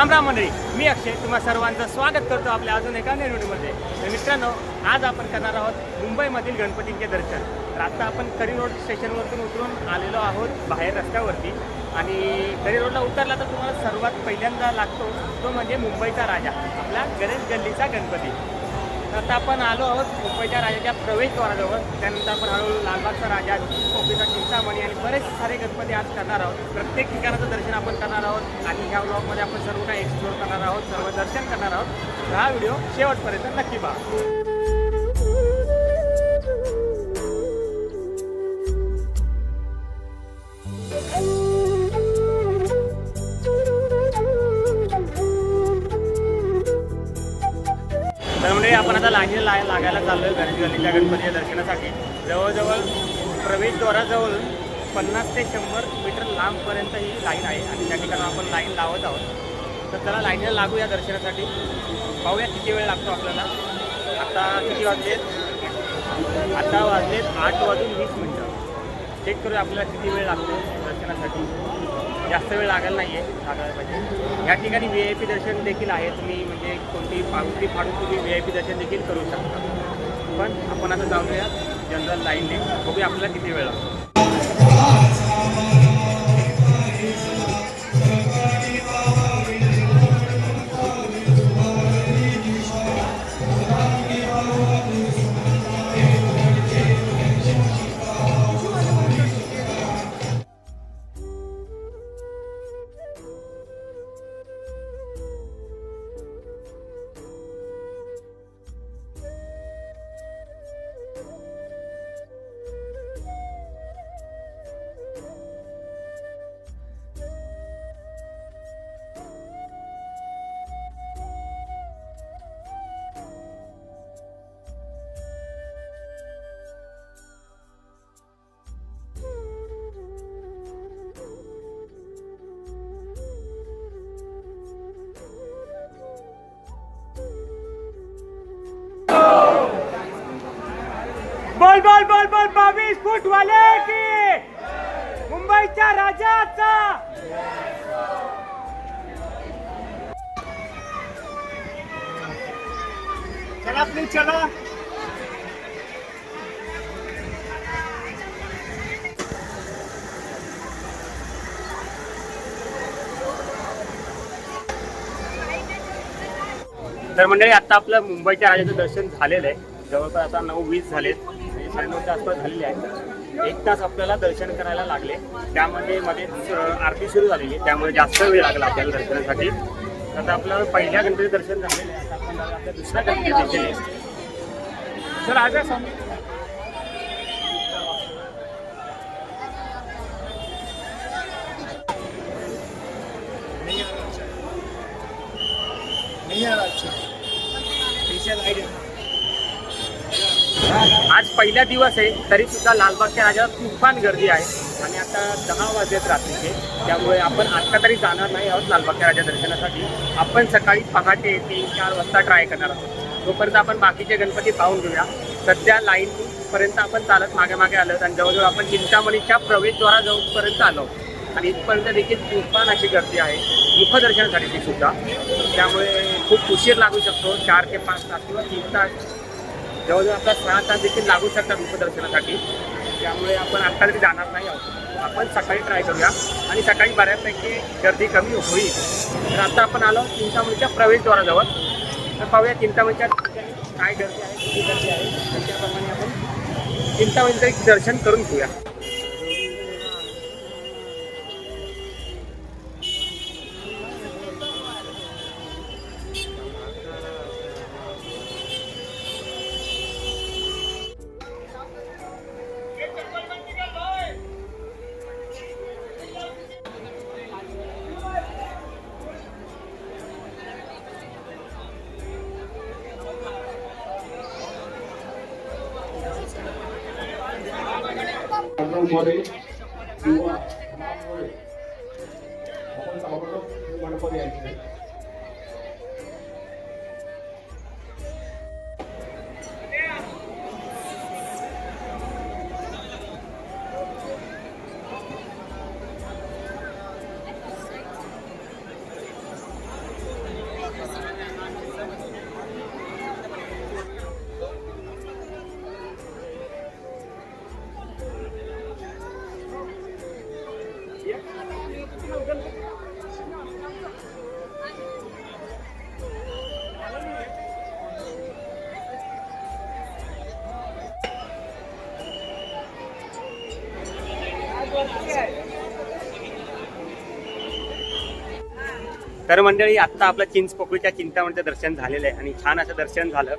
राम राम मंडळी मी अक्षय. तुम्हा सर्वांचं स्वागत करतो आपल्या अजून एका निर्मितीमध्ये तर मित्रांनो आज आपण करणार आहोत मुंबईमधील गणपतींचे दर्शन. तर आता आपण करी रोड स्टेशनवरतून उतरून आलेलो आहोत बाहेर रस्त्यावरती. आणि करी रोडला उतरला तर तुम्हाला सर्वात पहिल्यांदा लागतो तो म्हणजे मुंबईचा राजा आपला गणेश गल्लीचा गणपती. आता आपण आलो आहोत मुंबईच्या राजाच्या प्रवेशद्वाराजवळ. त्यानंतर आपण हळूहळू लालबागचा राजा कोपीचा चिंतामणी आणि बरेच सारे गणपती आज करणार आहोत. प्रत्येक ठिकाणाचं दर्शन आपण करणार आहोत आणि ह्या ब्लॉगमध्ये आपण सर्व काही एक्सप्लोर करणार आहोत सर्व दर्शन करणार आहोत. हा व्हिडिओ शेवटपर्यंत नक्की पहा. लाईनीला लागायला चाललो आहे गणेश गल्लीच्या गणपतीच्या दर्शनासाठी. जवळजवळ प्रवेशद्वाराजवळ पन्नास ते शंभर मीटर लांबपर्यंत ही लाईन आहे आणि त्या ठिकाणी आपण लाईन लावत आहोत. तर त्याला लाईनला लागू या दर्शनासाठी. पाहूया किती वेळ लागतो आपल्याला. आता किती वाजलेत? आता वाजलेत आठ वाजून वीस मिनटं. चेक करूया आपल्याला किती वेळ लागतो दर्शनासाठी. जास्त वेळ लागेल नाही आहे लागायला पाहिजे. या ठिकाणी व्ही आय पी दर्शन देखील आहे तुम्ही म्हणजे कोणती पावती फाडून तुम्ही व्ही आय पी दर्शन देखील करू शकता. पण आपण आता जाऊया जनरल लाईनने बघूया आपल्याला किती वेळ लागतो. बरोबर बावीस फूट वाले की मुंबईच्या राजाचा. चला प्लीज चला. तर मंडळी आता आपलं मुंबईच्या राजाचं दर्शन झालेलं आहे. जवळपास आता नऊ वीस झालेत. साडेनऊच्या आसपास झालेले आहेत एक तास आपल्याला दर्शन करायला लागले. त्यामध्ये मध्येच अं, आरती सुरू झालेली आहे. त्यामुळे जास्त वेळ लागला आपल्याला दर्शनासाठी. आता आपलं पहिल्या गणपती दर्शन झालेलं आहे. आता आपण आपल्या दुसऱ्या गणपती दर्शन सर राजा स्वामी आज पहिला दिवस आहे तरी सुद्धा लालबागच्या राजाला तुफान गर्दी आहे. आणि आता दहा वाजत रात्रीचे. त्यामुळे आपण आत्ता तरी जाणार नाही आहोत लालबागच्या राजा दर्शनासाठी. आपण सकाळी पहाटे तीन चार वाजता ट्राय करणार आहोत. तोपर्यंत आपण बाकीचे गणपती पाहून घेऊया. सध्या लाईन पर्यंत आपण चालत मागे मागे आलो आणि जवळजवळ आपण चिंतामणीच्या प्रवेशद्वारा जाऊपर्यंत आलो आणि इथपर्यंत देखील तुफान अशी गर्दी आहे. मुखदर्शनासाठी ती सुद्धा. त्यामुळे खूप उशीर लागू शकतो. चार ते पाच तास किंवा तीन तास जवळजवळ आपला सहा तास देखील लागू शकतात मुखदर्शनासाठी त्यामुळे आपण आत्ता तरी जाणार नाही आहोत. आपण सकाळी ट्राय करूया. आणि सकाळी बऱ्यापैकी गर्दी कमी होईल. तर आता आपण आलो चिंतामणीच्या प्रवेशद्वाराजवळ. तर पाहूया चिंतामणीच्या काय गर्दी आहे किती गर्दी आहे. त्याच्याप्रमाणे त्याप्रमाणे आपण चिंतामणीचं एक दर्शन करून घेऊया. मध्ये तर मंडळी आत्ता आपलं चिंचपोकळीच्या चिंतामणीचं दर्शन झालेलं आहे आणि छान असं दर्शन झालं.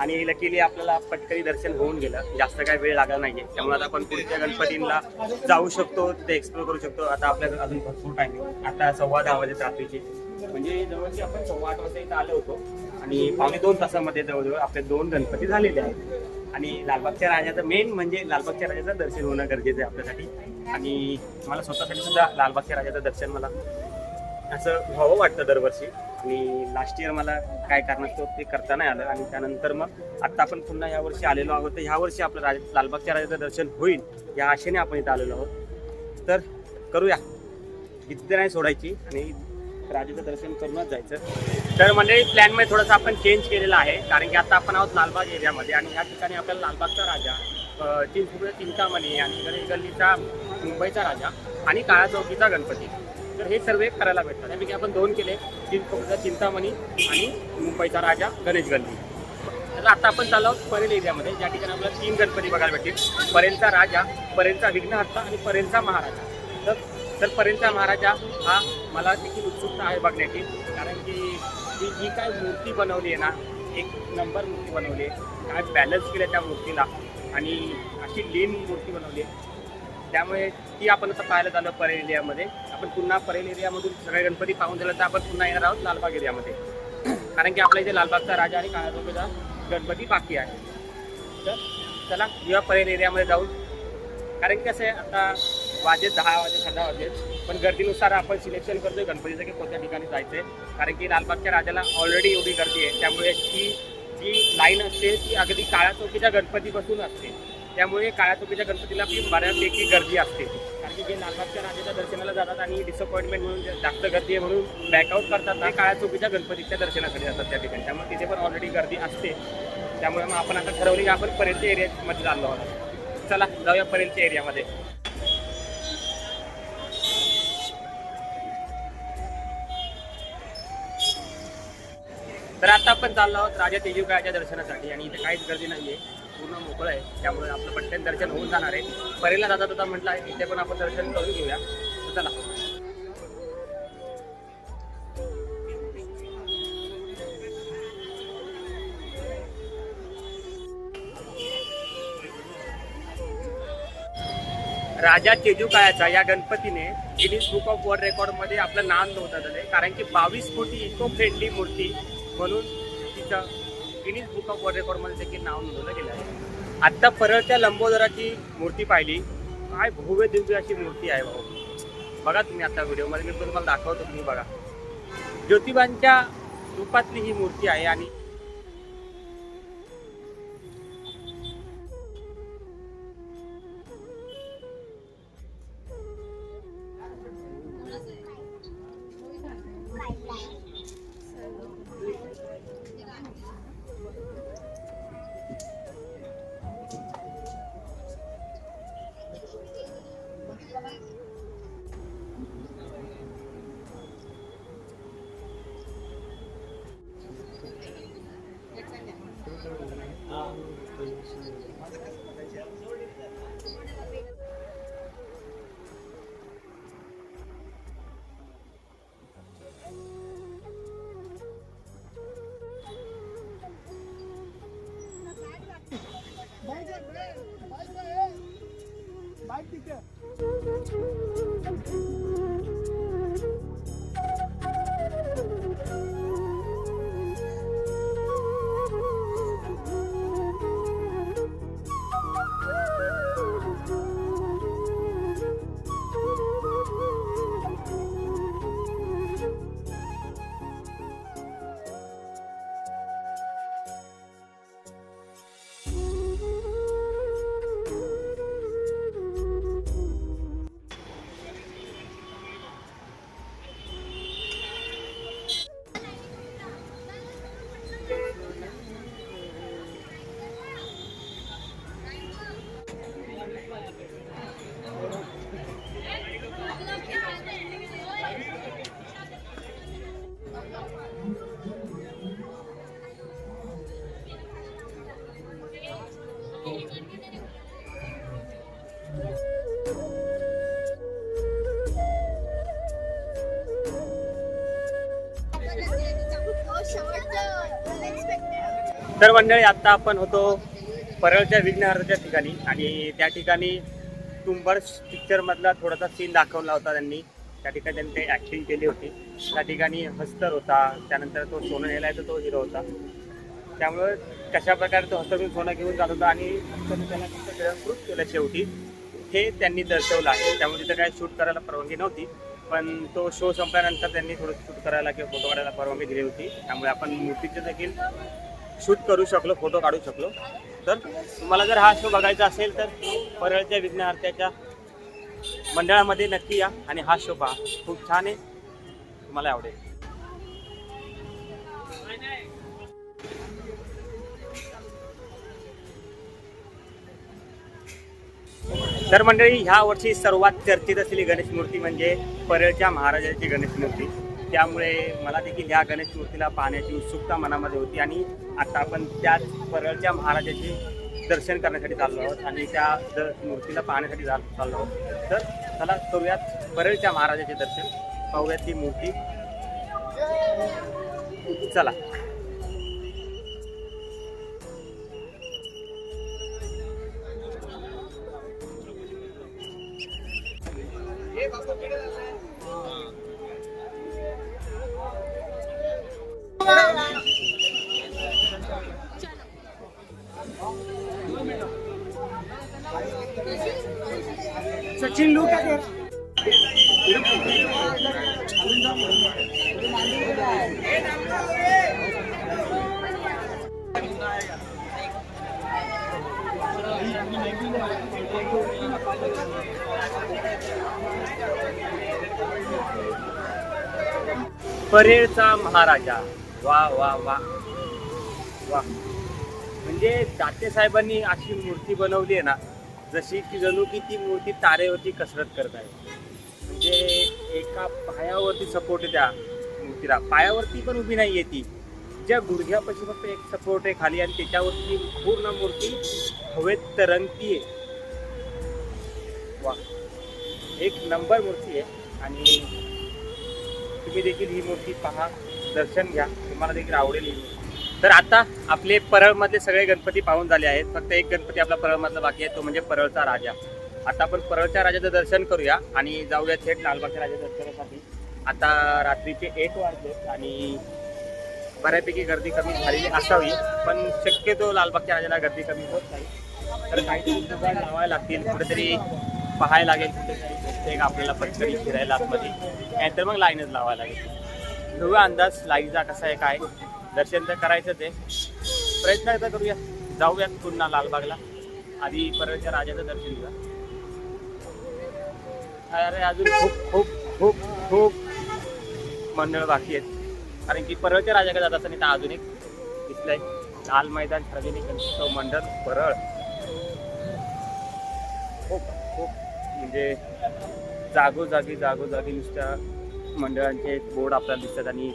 आणि लकीली आपल्याला पटकरी दर्शन होऊन गेलं. जास्त काय वेळ लागला नाहीये. त्यामुळे आता आपण पुढच्या गणपतींना जाऊ शकतो तिथे एक्सप्लोर करू शकतो. आता आपल्याकडे अजून भरपूर टाइम आहे. आता सव्वा दहा वाजे रात्रीचे. म्हणजे जवळची आपण सव्वा आठ वाजता इथं आलो होतो. आणि पावणे दोन तासामध्ये जवळजवळ आपले दोन गणपती झालेले आहेत. आणि लालबागच्या राजाचं मेन म्हणजे लालबागच्या राजाचं दर्शन होणं गरजेचं आहे आपल्यासाठी. आणि मला स्वतःसाठी सुद्धा लालबागच्या राजाचं दर्शन मला असं व्हावं वाटतं दरवर्षी. आणि लास्ट इयर मला काय कारणास्तव ते करता नाही आलं. आणि त्यानंतर मग आत्ता आपण पुन्हा यावर्षी आलेलो आहोत. तर ह्या वर्षी आपलं राज लालबागच्या राजाचं दर्शन होईल या आशेने आपण इथं आलेलो आहोत. तर करूया. इथे नाही सोडायची. आणि राजाचं दर्शन करूनच जायचं. तर मंडळी प्लॅनमध्ये थोडंसं आपण चेंज केलेलं आहे. कारण की आता आपण आहोत लालबाग एरियामध्ये आणि ह्या ठिकाणी आपल्याला लालबागचा राजा अं, चिंतामणी आणि गणेश गल्लीचा मुंबईचा राजा आणि काळा चौकीचा गणपती. तर हे सर्व करायला भेटतात. त्यापैकी आपण दोन केले. चिंतामणी आणि मुंबईचा राजा गणेश गल्ली. तर आता आपण चाललो आहोत परेल एरियामध्ये. ज्या ठिकाणी आपल्याला तीन गणपती बघायला भेटतील. परेलचा राजा परेलचा विघ्नहर्ता आणि परेलचा महाराजा. तर तर परेलचा महाराजा हा मला देखील उत्सुकता आहे बघण्याची. कारण की ही जी काय मूर्ती बनवली आहे ना एक नंबर मूर्ती बनवली आहे. काय बॅलन्स केलं त्या मूर्तीला. आणि अशी लीन मूर्ती बनवली आहे. त्यामुळे ती आपण आता पाहायला झालं परेल एरियामध्ये. आपण पुन्हा परेल एरियामधून सगळे गणपती पाहून झालं तर आपण पुन्हा येणार आहोत लालबाग एरियामध्ये. कारण की आपल्या इथे लालबागचा राजा आणि काळाचौकीचा गणपती बाकी आहे. तर चला जेव्हा परेल एरियामध्ये जाऊन. कारण की कसं आहे आता वाजे दहा वाजे सहा वाजे पण गर्दीनुसार आपण सिलेक्शन करतोय गणपतीचं की कोणत्या ठिकाणी जायचं आहे कारण की लालबागच्या राजाला ऑलरेडी एवढी गर्दी आहे. त्यामुळे ती जी लाईन असते ती अगदी काळ्या चौकीच्या गणपतीपासून असते. त्यामुळे काळ्या चौकीच्या गणपतीला आपली बऱ्यापैकी गर्दी असते. कारण की जे लालबागच्या राजाच्या दर्शनाला जातात आणि डिसअपॉइंटमेंट म्हणून जास्त गर्दी आहे म्हणून बॅकआउट करतात ते काळ्या चौकीच्या गणपतीच्या दर्शनासाठी जातात त्या ठिकाणी. त्यामुळे तिथे पण ऑलरेडी गर्दी असते. त्यामुळे मग आपण आता ठरवली की आपण परेलच्या एरियामध्ये चाललो आहोत. चला जाऊया परेलच्या एरियामध्ये तर आता आपण चाललो आहोत राजा तेजुकाच्या दर्शनासाठी आणि इथे काहीच गर्दी नाहीये. पूर्ण मोकळं आहे. त्यामुळे आपलं पटकन दर्शन होऊन जाणार आहे. परेला दादा दादा म्हटलं आहे इथे पण आपण दर्शन करून घेऊया. चला. राजा तेजू या गणपतीने गिनीज बुक ऑफ वर्ल्ड रेकॉर्डमध्ये आपलं नाव नोंदवलं आहे कारण की बावीस कोटी इको फ्रेंडली मूर्ती म्हणून तिथं गिनीज बुक ऑफ वर्ल्ड रेकॉर्डमध्ये देखील नाव नोंदवलं गेलं आहे. आत्ता परळच्या लंबोदराची मूर्ती पाहिली. काय भव्य दिव्य अशी मूर्ती आहे भाऊ. बघा तुम्ही आता व्हिडिओमध्ये मी तुम्हाला दाखवतो तुम्ही बघा. ज्योतिबांच्या रूपातली ही मूर्ती आहे आणि Hadi de. तर मंडळी आत्ता आपण होतो परळच्या विघ्नहर्त्या ठिकाणी आणि त्या ठिकाणी तुंबर्स पिक्चरमधला थोडासा सीन दाखवला होता त्यांनी. त्या ठिकाणी त्यांनी ते ॲक्टिंग केली होती. त्या ठिकाणी हस्तर होता. त्यानंतर तो सोनं नेलाय आहे तो हिरो होता. त्यामुळं कशा प्रकारे तो हस्तरून सोनं घेऊन जात होता आणि त्यांना तिथं गिळंकृत केलं शेवटी हे त्यांनी दर्शवलं आहे. त्यामुळे तिथं काय शूट करायला परवानगी नव्हती. पण तो शो संपल्यानंतर त्यांनी थोडं शूट करायला किंवा फोटो काढायला परवानगी दिली होती. त्यामुळे आपण मूर्तीचं देखील शूट करू शकलो फोटो काढू शकलो. तर तुम्हाला जर हा शो बघायचा असेल तर परळच्या विघ्नहर्त्याच्या मंडळामध्ये नक्की या आणि हा शो पहा. खूप छान आहे. तुम्हाला आवडेल. तर मंडळी ह्या वर्षी सर्वात चर्चित असलेली गणेश मूर्ती म्हणजे परळच्या महाराजाची गणेश मूर्ती. त्यामुळे मला देखील ह्या गणेश मूर्तीला पाहण्याची उत्सुकता मनामध्ये होती आणि आता आपण त्याच परळच्या महाराजाचे दर्शन करण्यासाठी चाललो आहोत आणि त्या द मूर्तीला पाहण्यासाठी जा चाललो आहोत. तर चला करूयात परळच्या महाराजाचे दर्शन. पाहूयात ती मूर्ती. चला. सचिन लू परेळचा महाराजा. वा वा वा. वा. म्हणजे दाते साहेबांनी अशी मूर्ती बनवली आहे ना जशी की जणू की ती मूर्ती तारेवरती कसरत करत आहे. म्हणजे एका पायावरती सपोर्ट आहे त्या मूर्तीला. पायावरती पण उभी नाही आहे ती. ज्या गुडघ्यापाशी फक्त एक सपोर्ट आहे खाली आणि त्याच्यावरती पूर्ण मूर्ती हवेत तरंगती आहे वा एक नंबर मूर्ती आहे. आणि तुम्ही देखील ही मूर्ती पहा. दर्शन घ्या. तुम्हाला देखील आवडेल ही मूर्ती. तर आता आपले परळमधले सगळे गणपती पाहून झाले आहेत. फक्त एक गणपती आपला परळमधला बाकी आहे तो म्हणजे परळचा राजा. आता आपण परळच्या राजाचं दर्शन करूया आणि जाऊया थेट लालबागच्या राजा दर्शनासाठी. आता रात्रीचे एक वाजले आणि बऱ्यापैकी गर्दी कमी झालेली असावी पण शक्यतो लालबागच्या राजाला गर्दी कमी होत नाही. तर काहीतरी जुगाड लावायला लागतील कुठेतरी पाहायला लागेल कुठेतरी आपल्याला पटकरी फिरायला आतमध्ये. नाहीतर मग लाईनच लावायला लागेल. घेऊया अंदाज लाईनचा कसा आहे काय? दर्शन तर करायचंच आहे. प्रयत्न एकदा करूया. जाऊयात पुन्हा लालबागला. आधी परळच्या राजाचं दर्शन घेऊया. अरे अजून खूप खूप खूप खूप मंडळ बाकी आहेत. कारण की परळच्या राजाकडे जात असताना इथं अजून एक दिसलंय. लाल मैदान सार्वजनिक गणेशोत्सव मंडळ परळ. खूप खूप म्हणजे जागोजागी जागोजागी नुसत्या मंडळांचे बोर्ड आपल्याला दिसतात आणि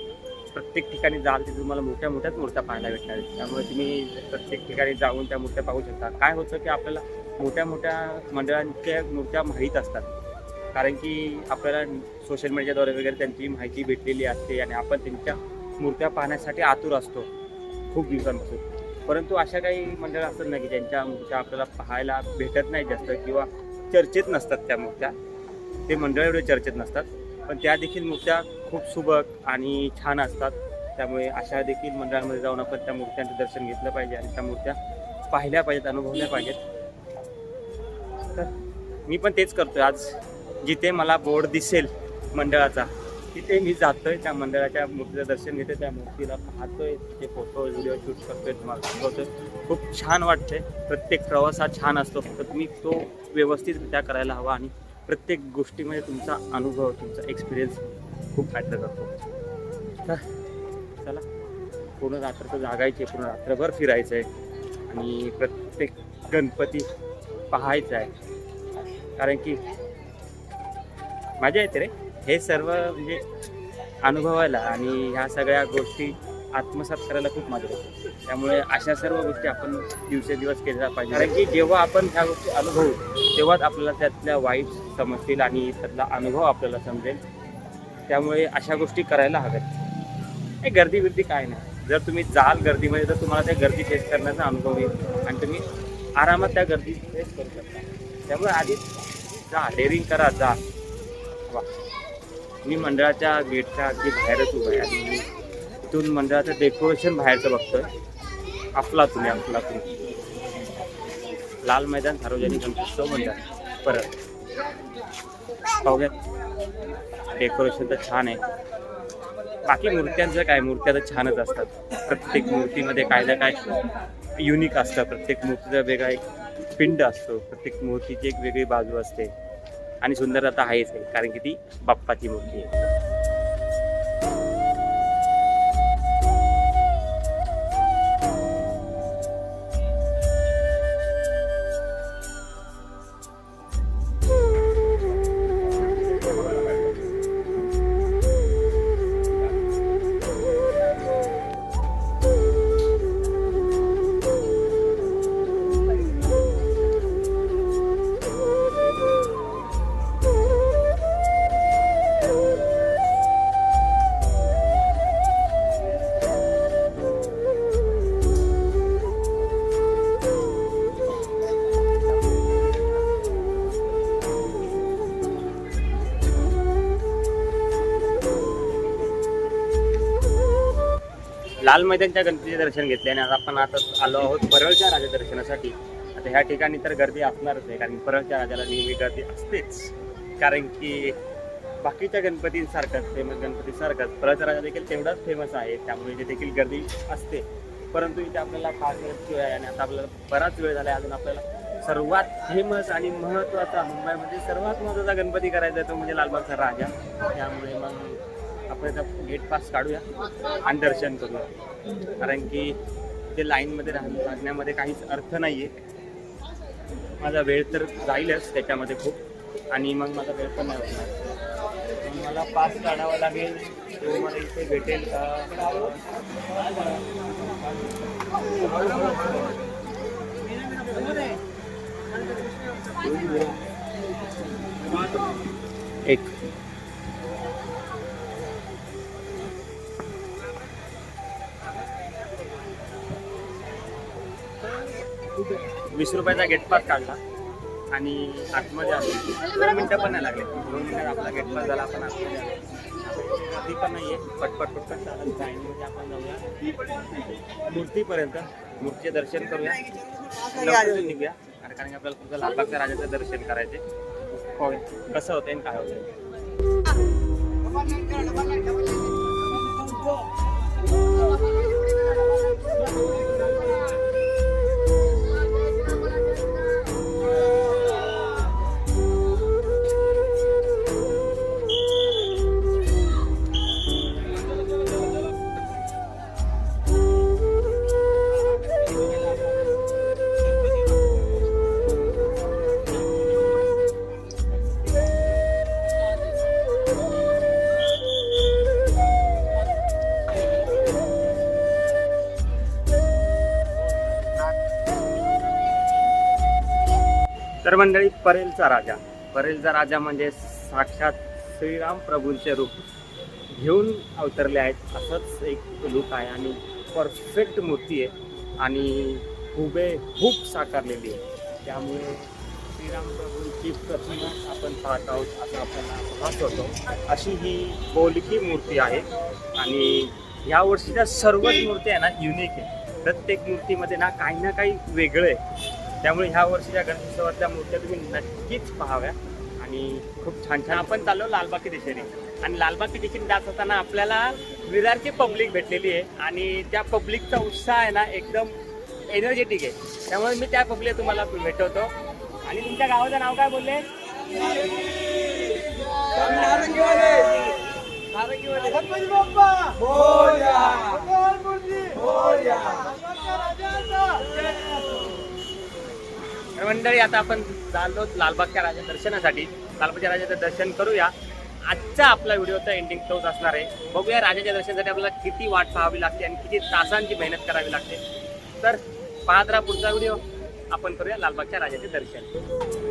प्रत्येक ठिकाणी जाल तिथे तुम्हाला मोठ्या मोठ्याच मूर्त्या पाहायला भेटणार आहेत. त्यामुळे तुम्ही प्रत्येक ठिकाणी जाऊन त्या मूर्त्या पाहू शकता. काय होतं की आपल्याला मोठ्या मोठ्या मंडळांच्या मूर्त्या माहीत असतात. कारण की आपल्याला सोशल मीडियाद्वारे वगैरे त्यांची माहिती भेटलेली असते आणि आपण त्यांच्या मूर्त्या पाहण्यासाठी आतुर असतो. खूप दिवसांपासून. परंतु अशा काही मंडळ असतात ना की ज्यांच्या मूर्त्या आपल्याला पाहायला भेटत नाही जास्त किंवा चर्चेत नसतात त्या मूर्त्या. ते मंडळ एवढे चर्चेत नसतात. पण त्या देखील मूर्त्या खूप सुबक आणि छान असतात. त्यामुळे अशा देखील मंडळांमध्ये जाऊन आपण त्या मूर्त्यांचं दर्शन घेतलं पाहिजे आणि त्या मूर्त्या पाहिल्या पाहिजेत अनुभवल्या पाहिजेत. तर मी पण तेच करतोय आज. जिथे मला बोर्ड दिसेल मंडळाचा तिथे मी जातोय त्या मंडळाच्या मूर्तीचं दर्शन घेतोय. त्या मूर्तीला पाहतोय ते फोटो व्हिडिओ शूट करतोय तुम्हाला दाखवतोय. खूप छान वाटतंय. प्रत्येक प्रवास हा छान असतो. फक्त तुम्ही तो व्यवस्थितरित्या करायला हवा आणि प्रत्येक गोष्टीमध्ये तुमचा अनुभव तुमचा एक्सपिरियन्स खूप करतो. तर चला. पूर्ण रात्र तर जागायची पूर्ण रात्रभर फिरायचं आहे आणि प्रत्येक गणपती पाहायचा आहे कारण की मजा येते रे. हे सर्व म्हणजे अनुभवायला आणि ह्या सगळ्या गोष्टी आत्मसात करायला खूप मदत होते. त्यामुळे अशा सर्व गोष्टी आपण दिवसेदिवस केल्या पाहिजे. कारण की जेव्हा आपण ह्या गोष्टी अनुभवू तेव्हाच आपल्याला त्यातल्या वाईट समजतील आणि त्यातला अनुभव आपल्याला समजेल. त्यामुळे अशा गोष्टी करायला हव्यात. हे गर्दी बिर्दी काय नाही. जर तुम्ही जाल गर्दीमध्ये तर तुम्हाला त्या गर्दी फेस करण्याचा अनुभव येईल. आणि तुम्ही आरामात त्या गर्दी फेस करू शकता. त्यामुळे आधी जा डेअरिंग करा जा. वा. मी मंडळाच्या गेटच्या अगदी बाहेरच उभं आहे. आणि मी इथून मंडळाचं डेकोरेशन बाहेरचं बघतोय. अफलातून आहे अफलातून. लाल मैदान सार्वजनिक गणपतीचं मंडळ परत. पाहूयात. डेकोरेशन तर छान आहे. बाकी मूर्त्यांचं काय? मूर्त्या तर छानच असतात. प्रत्येक मूर्तीमध्ये काय ना काय युनिक असतं. प्रत्येक मूर्तीचा वेगळा एक पिंड असतो. प्रत्येक मूर्तीची एक वेगळी बाजू असते. आणि सुंदरता आहेच आहे कारण की ती बाप्पाची मूर्ती आहे. लाल मैदानच्या गणपतीचे दर्शन घेतले आणि आता आपण आता आलो आहोत परळच्या राजा दर्शनासाठी. आता ह्या ठिकाणी तर गर्दी असणारच आहे कारण परळच्या राजाला नेहमी गर्दी असतेच. कारण की बाकीच्या गणपतींसारखंच फेमस गणपतीसारखंच परळचा राजा देखील तेवढाच फेमस आहे त्यामुळे इथे देखील गर्दी असते. परंतु इथे आपल्याला खास वेळ आहे आणि आता आपल्याला बराच वेळ झाला आहे अजून आपल्याला सर्वात फेमस आणि महत्त्वाचा मुंबईमध्ये सर्वात महत्त्वाचा गणपती करायचा तो म्हणजे लालबागचा राजा. त्यामुळे मग आपण आता गेट पास काढूया आणि दर्शन करूया. कारण की ते लाईनमध्ये राहून लागण्यामध्ये काहीच अर्थ नाही आहे माझा वेळ तर जाईलच त्याच्यामध्ये खूप. आणि मग माझा वेळ पण नाही होणार मग मला पास काढावा लागेल तो मला इथे भेटेल का? एक. वीस रुपयाचा गेट पास काढला आणि आतमध्ये आलो. दोन मिनटं पण नाही लागले. दोन मिनटात आपला गेट पास झाला आपण आतमध्ये आलो. ती पण नाही आहे पटपट पटपट चालत लाईनमध्ये आपण जाऊया. मूर्तीपर्यंत मूर्तीचे दर्शन करूया. निघूया. कारण की आपल्याला तुमचं लालबागच्या राजाचं दर्शन करायचे होय. कसं होतं आणि काय होतं तर मंडळी परेलचा राजा. परेलचा राजा म्हणजे साक्षात श्रीराम प्रभूंचे रूप घेऊन अवतरले आहेत. असंच एक लूक आहे आणि परफेक्ट मूर्ती आहे आणि हुबेहूब साकारलेली आहे. त्यामुळे श्रीराम प्रभूंची प्रतिमा आपण पाहत आहोत असं आपल्याला भास होतो. अशी ही बोलकी मूर्ती आहे आणि या वर्षीच्या सर्वच मूर्ती आहे ना युनिक आहे. प्रत्येक मूर्तीमध्ये ना काही ना काही वेगळं आहे. त्यामुळे ह्या वर्षीच्या गणेशोत्सवातल्या मूर्त्या तुम्ही नक्कीच पाहाव्या. आणि खूप छान छान आपण चाललो लालबाग दिशेने. आणि लालबाग दिशेने जात असताना आपल्याला विरारची पब्लिक भेटलेली आहे. आणि त्या पब्लिकचा उत्साह आहे ना एकदम एनर्जेटिक आहे. त्यामुळे मी त्या पब्लिक तुम्हाला भेटवतो. आणि तुमच्या गावाचं नाव काय बोलले? तर मंडळी आता आपण चाललो लालबागच्या राजा दर्शनासाठी. लालबागच्या राजाचं दर्शन करूया. आजचा आपला व्हिडिओचा एंडिंग तोच असणार आहे. बघूया राजाच्या दर्शनासाठी आपल्याला किती वाट पाहावी लागते आणि किती तासांची मेहनत करावी लागते. तर पाहत राहा पुढचा व्हिडिओ. आपण करूया लालबागच्या राजाचे दर्शन.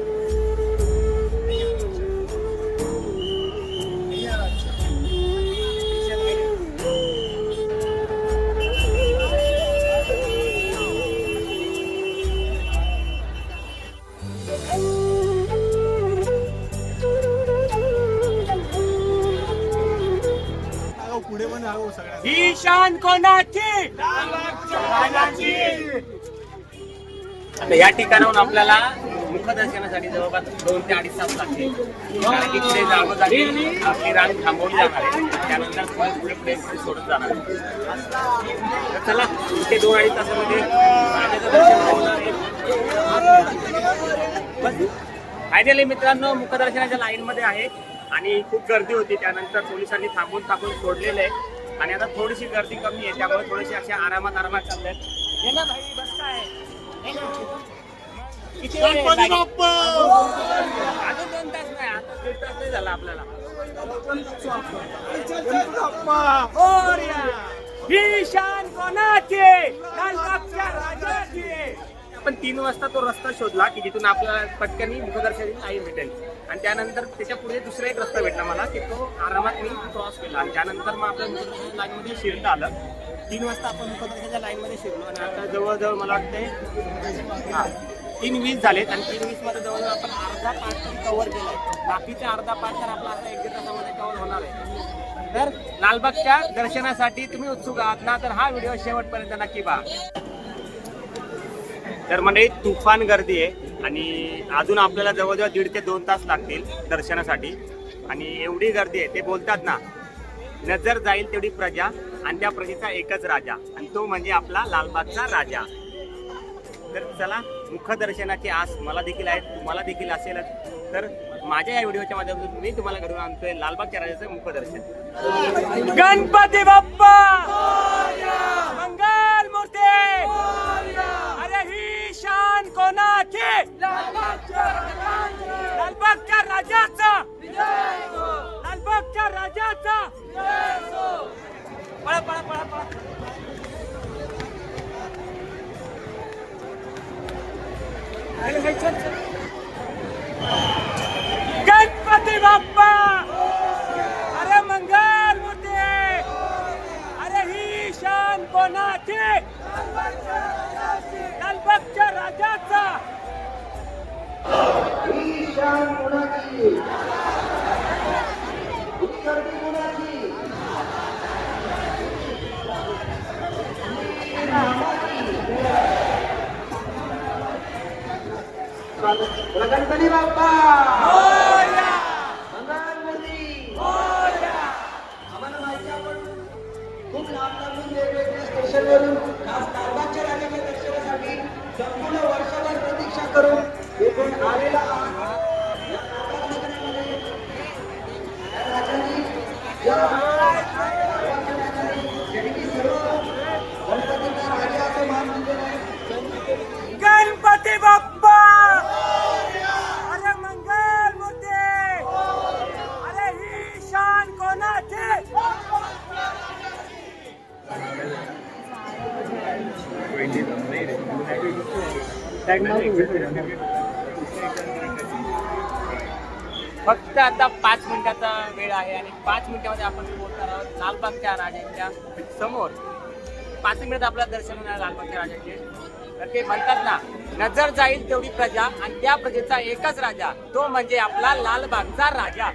ही शान कोणाची? आता या ठिकाणाहून आपल्याला मुखदर्शनासाठी जवळपास दोन ते अडीच तास लागतील. कारण की तिथे जागोजागी आपली रांग थांबवली जाणार आहे. त्यानंतर पुढे पुढे पुढे पुढे सोडत जाणार आहे. चला इथे दोन अडीच तासामध्ये राजाचं दर्शन होणार आहे. फायनली मित्रांनो मुखदर्शनाच्या लाईन मध्ये आहे. आणि खूप गर्दी होती. त्यानंतर पोलिसांनी थांबून थांबून सोडलेलं आहे. आणि आता थोडीशी गर्दी कमी आहे त्यामुळे थोडेसे अशा आरामात आरामात चालले आहेत. ना भाई बस काय हे ना. किती वेळ गणपती लागेल? बाप्पा! अजून दोन तास नाही आता दीड तास नाही झाला आपल्याला. कोणाची? आपण तीन वाजता तो रस्ता शोधला की जिथून आपल्याला पटकनी मुखदर्शनाची लाईन भेटेल. आणि त्यानंतर त्याच्या पुढे दुसरा एक रस्ता भेटला मला की तो आरामात मी क्रॉस केला. आणि त्यानंतर मग आपल्या मुखदर्शनाच्या लाईनमध्ये शिरता आलं. तीन वाजता आपण मुखदर्शनाच्या लाईनमध्ये शिरलो आणि आता जवळजवळ मला वाटते हां तीन वीस झालेत. आणि तीन वीसमध्ये जवळजवळ आपण अर्धा पार्ट तर कव्हर आहे बाकीचा अर्धा पार्ट तर आपला आता एक दीड तासामध्ये कव्हर होणार आहे. तर लालबागच्या दर्शनासाठी तुम्ही उत्सुक आहात ना? तर हा व्हिडिओ शेवटपर्यंत नक्की पहा. तर म्हणजे तुफान गर्दी आहे. आणि अजून आपल्याला जवळजवळ दीड ते दोन तास लागतील दर्शनासाठी. आणि एवढी गर्दी आहे ते बोलतात ना नजर जाईल तेवढी प्रजा आणि त्या प्रजेचा एकच राजा आणि तो म्हणजे आपला लालबागचा राजा. तर चला मुखदर्शनाची आस मला देखील आहे तुम्हाला देखील असेलच. तर माझ्या या व्हिडिओच्या माध्यमातून मी तुम्हाला घडवून आणतोय लालबागच्या राजाचं मुखदर्शन. गणपती बाप्पा! मंगल मूर्ती! अरे ही शान कोणाची? लालबागच्या आणि पाच मिनिटामध्ये आपण पोहोचणार आहोत लालबागच्या राजांच्या समोर. पाच मिनिट आपल्याला दर्शन होणार लालबागच्या राजाचे. तर ते म्हणतात ना नजर जाईल तेवढी प्रजा आणि त्या प्रजेचा एकच राजा तो म्हणजे आपला लालबागचा राजा.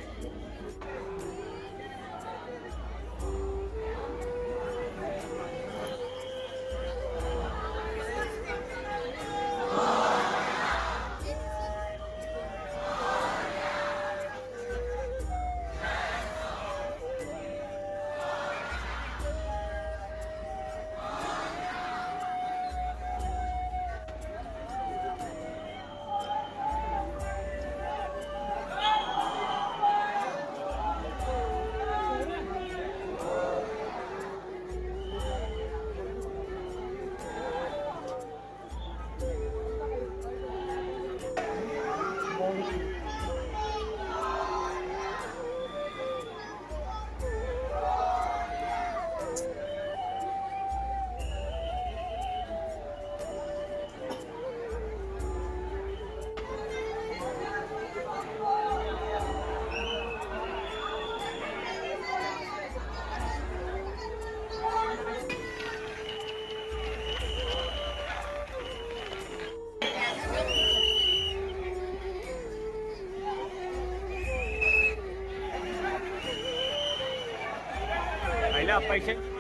पाहिलं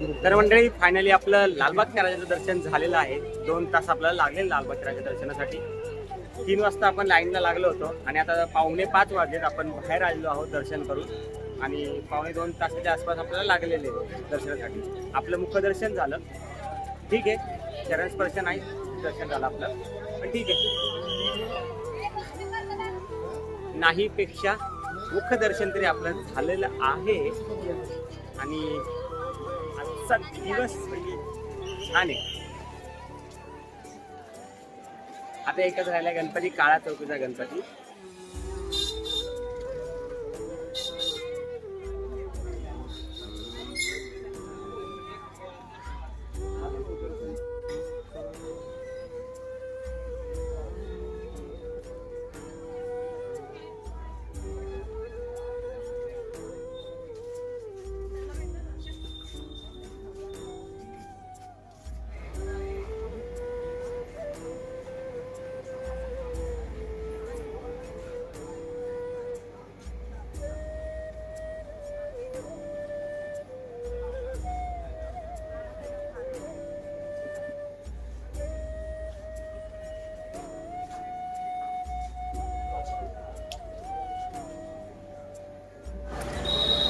तर मंडळी फायनली आपलं लालबागच्या राजाचं दर्शन झालेलं आहे. दोन तास आपल्याला लागले लालबागच्या राजा दर्शनासाठी. तीन वाजता आपण लाईनला लागलो होतो आणि आता पावणे पाच वाजलेत आपण बाहेर आलेलो आहोत दर्शन करून. आणि पावणे दोन तासाच्या आसपास आपल्याला लागलेले दर्शनासाठी. आपलं मुख्य दर्शन झालं. ठीक आहे. चरणस्पर्श नाही. दर्शन झालं आपलं. पण ठीक आहे. नाहीपेक्षा मुख्य दर्शन तरी आपलं झालेलं आहे. आणि आजचा दिवस म्हणजे छान आहे. आता एकच राहिला गणपती काळा चौकीचा गणपती.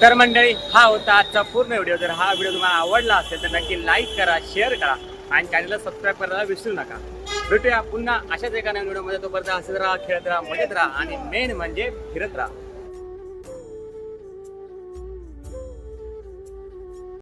तर मंडळी हा होता आजचा पूर्ण व्हिडिओ. जर हा व्हिडिओ तुम्हाला आवडला असेल तर नक्की लाईक करा शेअर करा आणि चॅनलला सबस्क्राईब करायला विसरू नका. भेटूया पुन्हा अशाच एका नवीन व्हिडिओमध्ये. तोपर्यंत हसत राहा खेळत राहा मजेत राहा आणि मेन म्हणजे फिरत राहा.